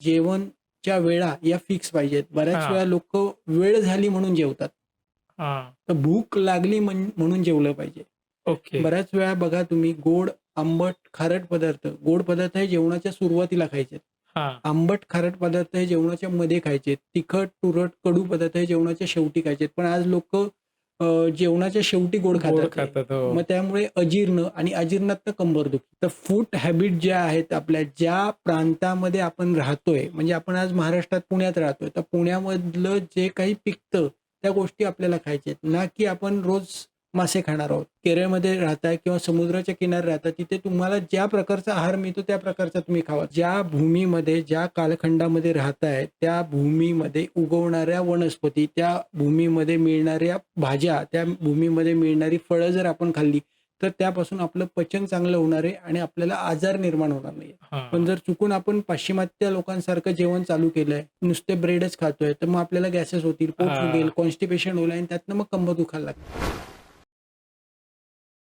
जेवणच्या वेळा या फिक्स पाहिजेत. बऱ्याच हा. वेळा लोक वेळ झाली म्हणून जेवतात. हा. तर भूक लागली म्हण- म्हणून जेवलं पाहिजे. ओके. बऱ्याच वेळा बघा तुम्ही गोड आंबट खारट पदार्थ गोड पदार्थ हे जेवणाच्या सुरुवातीला खायचे हा. आंबट खारट पदार्थ हे जेवणाच्या मध्ये खायचे तिखट तुरट कडू पदार्थ हे जेवणाच्या शेवटी खायचे पण आज लोक जेवणाच्या शेवटी गोड गोड खातात खातात हो. मग त्यामुळे अजीर्ण आणि अजीर्णात कंबरदुखी तर फूड हॅबिट ज्या आहेत आपल्या ज्या प्रांतामध्ये आपण राहतोय म्हणजे आपण आज महाराष्ट्रात पुण्यात राहतोय तर पुण्यामधलं जे काही पिकतं त्या गोष्टी आपल्याला खायच्या आहेत. ना की आपण रोज मासे खाणार आहोत केरळमध्ये राहताय किंवा समुद्राच्या किनारी राहता तिथे तुम्हाला ज्या प्रकारचा आहार मिळतो त्या प्रकारचा तुम्ही खावा ज्या भूमीमध्ये ज्या कालखंडामध्ये राहताय त्या भूमीमध्ये उगवणाऱ्या वनस्पती त्या भूमीमध्ये मिळणाऱ्या भाज्या त्या भूमीमध्ये मिळणारी फळं जर आपण खाल्ली तर त्यापासून आपलं पचन चांगलं होणार आहे आणि आपल्याला आजार निर्माण होणार नाही. पण जर चुकून आपण पाश्चिमात्य लोकांसारखं जेवण चालू केलंय नुसते ब्रेडच खातोय तर मग आपल्याला गॅसेस होतील पोट हा. फुगेल कॉन्स्टिपेशन होईल आणि त्यातनं मग कंबर दुखायला लागते